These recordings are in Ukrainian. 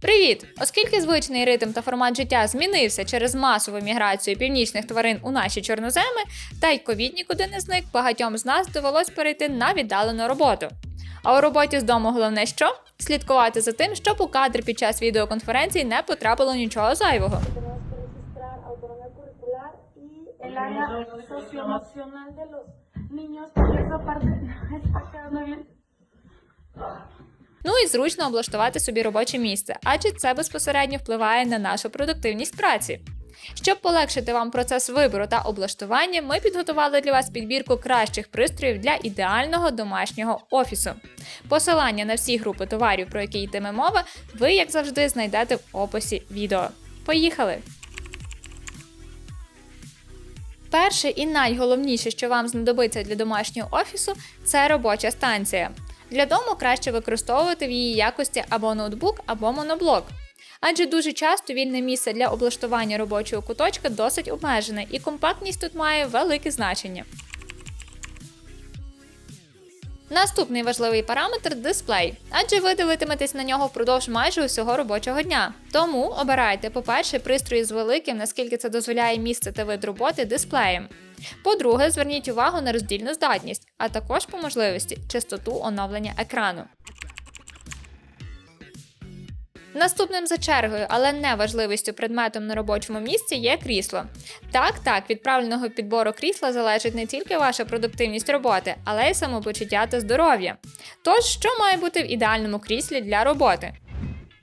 Привіт! Оскільки звичний ритм та формат життя змінився через масову міграцію північних тварин у наші чорноземи, та й ковід нікуди не зник, багатьом з нас довелось перейти на віддалену роботу. А у роботі з дому головне що? Слідкувати за тим, щоб у кадр під час відеоконференції не потрапило нічого зайвого. Ну і зручно облаштувати собі робоче місце, адже це безпосередньо впливає на нашу продуктивність праці. Щоб полегшити вам процес вибору та облаштування, ми підготували для вас підбірку кращих пристроїв для ідеального домашнього офісу. Посилання на всі групи товарів, про які йтиме мова, ви, як завжди, знайдете в описі відео. Поїхали! Перше і найголовніше, що вам знадобиться для домашнього офісу, це робоча станція. Для дому краще використовувати в її якості або ноутбук, або моноблок. Адже дуже часто вільне місце для облаштування робочого куточка досить обмежене, і компактність тут має велике значення. Наступний важливий параметр дисплей, адже ви дивитиметесь на нього впродовж майже усього робочого дня. Тому обирайте, по-перше, пристрої з великим, наскільки це дозволяє місце та вид роботи дисплеєм. По-друге, зверніть увагу на роздільну здатність, а також по можливості частоту оновлення екрану. Наступним за чергою, але не важливістю предметом на робочому місці є крісло. Так, так, від правильного підбору крісла залежить не тільки ваша продуктивність роботи, але й самопочуття та здоров'я. Тож, що має бути в ідеальному кріслі для роботи?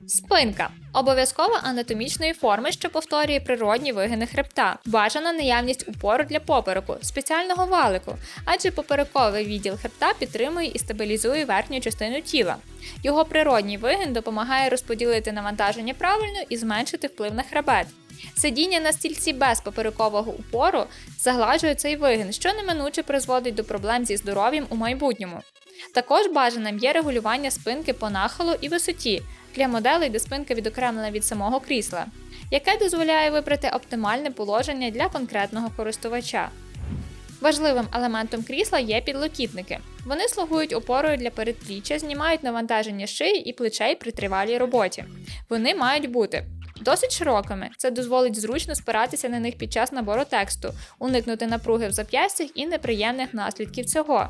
Спинка обов'язково анатомічної форми, що повторює природні вигини хребта. Бажана наявність упору для попереку, спеціального валику, адже поперековий відділ хребта підтримує і стабілізує верхню частину тіла. Його природній вигин допомагає розподілити навантаження правильно і зменшити вплив на хребет. Сидіння на стільці без поперекового упору загладжує цей вигин, що неминуче призводить до проблем зі здоров'ям у майбутньому. Також бажаним є регулювання спинки по нахилу і висоті для моделей, де спинка відокремлена від самого крісла, яке дозволяє вибрати оптимальне положення для конкретного користувача. Важливим елементом крісла є підлокітники. Вони слугують опорою для передпліччя, знімають навантаження шиї і плечей при тривалій роботі. Вони мають бути досить широкими. Це дозволить зручно спиратися на них під час набору тексту, уникнути напруги в зап'ястях і неприємних наслідків цього.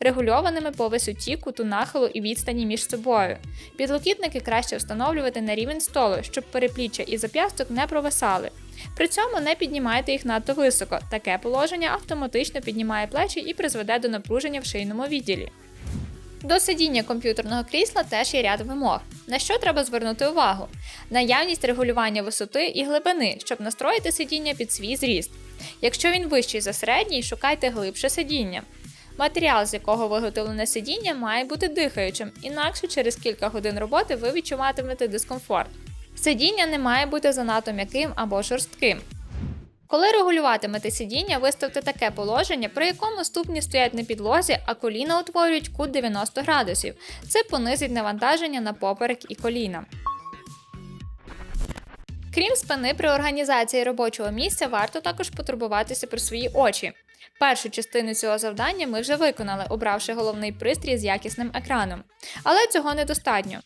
Регульованими по висоті, куту нахилу і відстані між собою. Підлокітники краще встановлювати на рівень столу, щоб перепліччя і зап'ясток не провисали. При цьому не піднімайте їх надто високо. Таке положення автоматично піднімає плечі і призведе до напруження в шийному відділі. До сидіння комп'ютерного крісла теж є ряд вимог. На що треба звернути увагу? Наявність регулювання висоти і глибини, щоб настроїти сидіння під свій зріст. Якщо він вищий за середній, шукайте глибше сидіння. Матеріал, з якого виготовлене сидіння, має бути дихаючим, інакше через кілька годин роботи ви відчуватимете дискомфорт. Сидіння не має бути занадто м'яким або жорстким. Коли регулюватимете сидіння, виставте таке положення, при якому ступні стоять на підлозі, а коліна утворюють кут 90 градусів. Це понизить навантаження на поперек і коліна. Крім спини, при організації робочого місця варто також потурбуватися про свої очі. Першу частину цього завдання ми вже виконали, обравши головний пристрій з якісним екраном. Але цього недостатньо.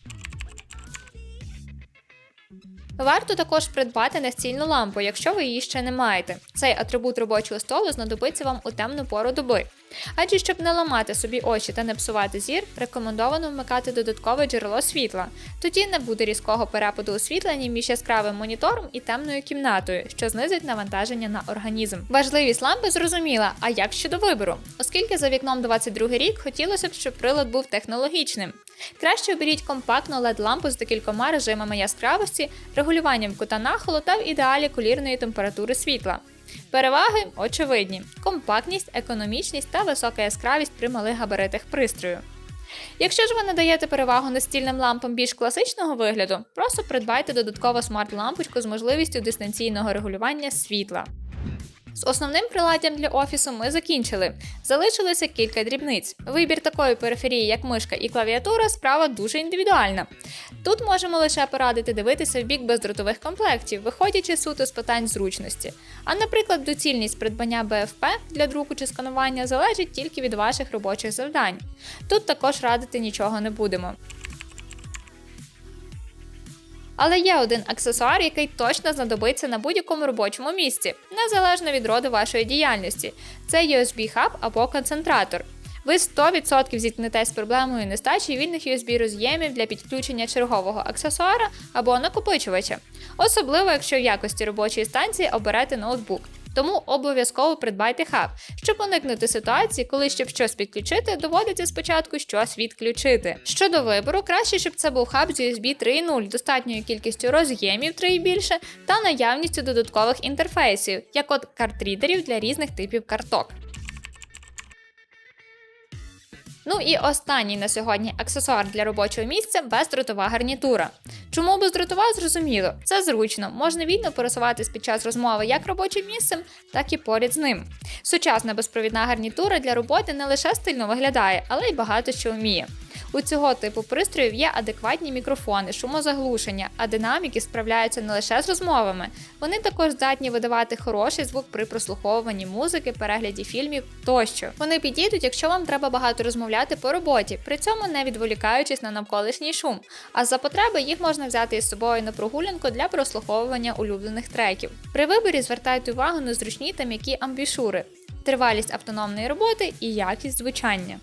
Варто також придбати настільну лампу, якщо ви її ще не маєте. Цей атрибут робочого столу знадобиться вам у темну пору доби. Адже щоб не ламати собі очі та не псувати зір, рекомендовано вмикати додаткове джерело світла. Тоді не буде різкого перепаду освітлення між яскравим монітором і темною кімнатою, що знизить навантаження на організм. Важливість лампи зрозуміла. А як щодо вибору? Оскільки за вікном 22 рік хотілося б, щоб прилад був технологічним. Краще оберіть компактну led лампу з декількома режимами яскравості, регулюванням кута нахилу та в ідеалі колірної температури світла. Переваги очевидні: компактність, економічність та висока яскравість при малих габаритах пристрою. Якщо ж ви надаєте перевагу настільним лампам більш класичного вигляду, просто придбайте додаткову смарт-лампочку з можливістю дистанційного регулювання світла. З основним приладдям для офісу ми закінчили. Залишилося кілька дрібниць. Вибір такої периферії, як мишка і клавіатура, справа дуже індивідуальна. Тут можемо лише порадити дивитися в бік бездротових комплектів, виходячи суто з питань зручності. А, наприклад, доцільність придбання БФП для друку чи сканування залежить тільки від ваших робочих завдань. Тут також радити нічого не будемо. Але є один аксесуар, який точно знадобиться на будь-якому робочому місці, незалежно від роду вашої діяльності. Це USB-хаб або концентратор. Ви 100% зіткнетесь з проблемою нестачі вільних USB роз'ємів для підключення чергового аксесуара або накопичувача, особливо якщо в якості робочої станції оберете ноутбук. Тому обов'язково придбайте хаб, щоб уникнути ситуації, коли щоб щось підключити, доводиться спочатку щось відключити. Щодо вибору, краще, щоб це був хаб з USB 3.0, достатньою кількістю роз'ємів 3 і більше, та наявністю додаткових інтерфейсів, як от картрідерів для різних типів карток. Ну і останній на сьогодні аксесуар для робочого місця бездротова гарнітура. Чому бездротова, зрозуміло, це зручно, можна вільно пересуватись під час розмови як робочим місцем, так і поряд з ним. Сучасна безпровідна гарнітура для роботи не лише стильно виглядає, але й багато що вміє. У цього типу пристроїв є адекватні мікрофони, шумозаглушення, а динаміки справляються не лише з розмовами. Вони також здатні видавати хороший звук при прослуховуванні музики, перегляді фільмів тощо. Вони підійдуть, якщо вам треба багато розмовляти по роботі, при цьому не відволікаючись на навколишній шум. А за потреби їх можна взяти із собою на прогулянку для прослуховування улюблених треків. При виборі звертайте увагу на зручні та м'які амбішури, тривалість автономної роботи і якість звучання.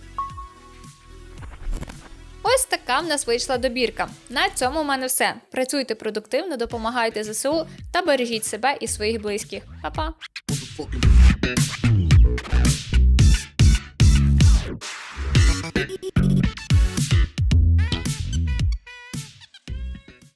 Ось така в нас вийшла добірка. На цьому в мене все. Працюйте продуктивно, допомагайте ЗСУ та бережіть себе і своїх близьких. Па-па!